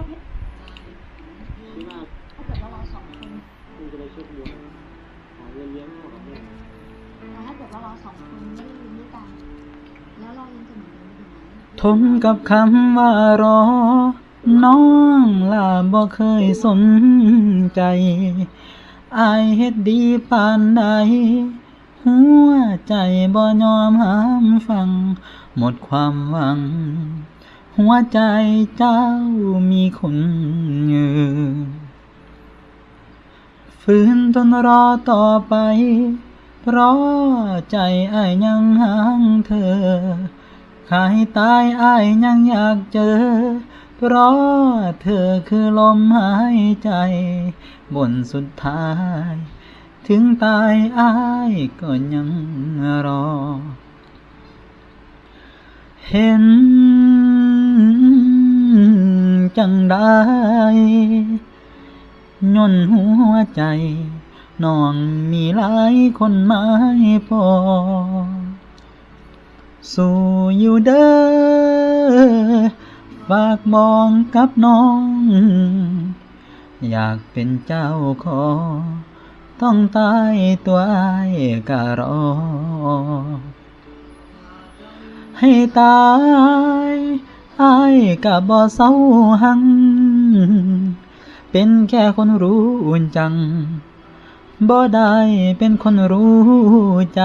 ว่าพี่ที่ว่าถ้าเกิดว่าเราสองคนคุณจะไปเช็คดวงหาเงินเลี้ยงพ่อกับแม่แต่ถ้าเกิดว่าเราสองคนไม่ได้อยู่ด้วยกัน แล้วเรายังจะเหมือนเดิมอยู่ไหมทนกับคำว่ารอ น้องล่ะบ่เคยสนใจอายเฮ็ดดีปานใด หัวใจบ่ยอมห้ามฟัง หมดความหวัง หัวใจเจ้ามีคนยืนฝืนทนรอต่อไป เพราะใจไอ้ยังห่างเธอ ขายตายไอ้ายยังอยากเจอ เพราะเธอคือลมหายใจ บนสุดท้าย ถึงตายอ้ายก็ยังรอ เห็น ได้ย่นหัวใจน้องมีหลายคนหมายพอ สู่อยู่เด้อฝากมองกับน้อง อยากเป็นเจ้าขอ ต้องตายตัวอ้กะรอ ให้ตายไอ้กะบ่เศร้าหัง เป็นแค่คนรู้จัง บ่ได้เป็นคนรู้ใจ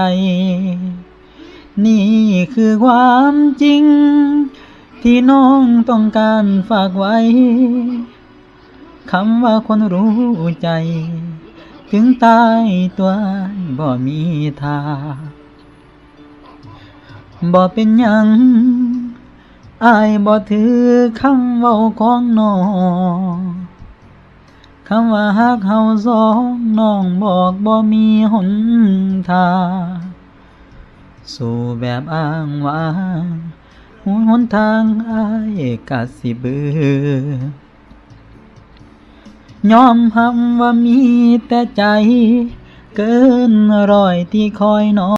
นี่คือความจริง ที่น้องต้องการฝากไว้ คำว่าคนรู้ใจ ถึงตายตัวบ่มีทางบ่เป็นหยังอายบ่ถือคำเว้าของน้อง คำว่าฮักเฮาสองน้องบอกบ่มีหนทางสู่แบบอ้างว้างหนหนทางอายกะสิเบือยอมรับว่ามีแต่ใจ เกินร้อยที่คอยน้อง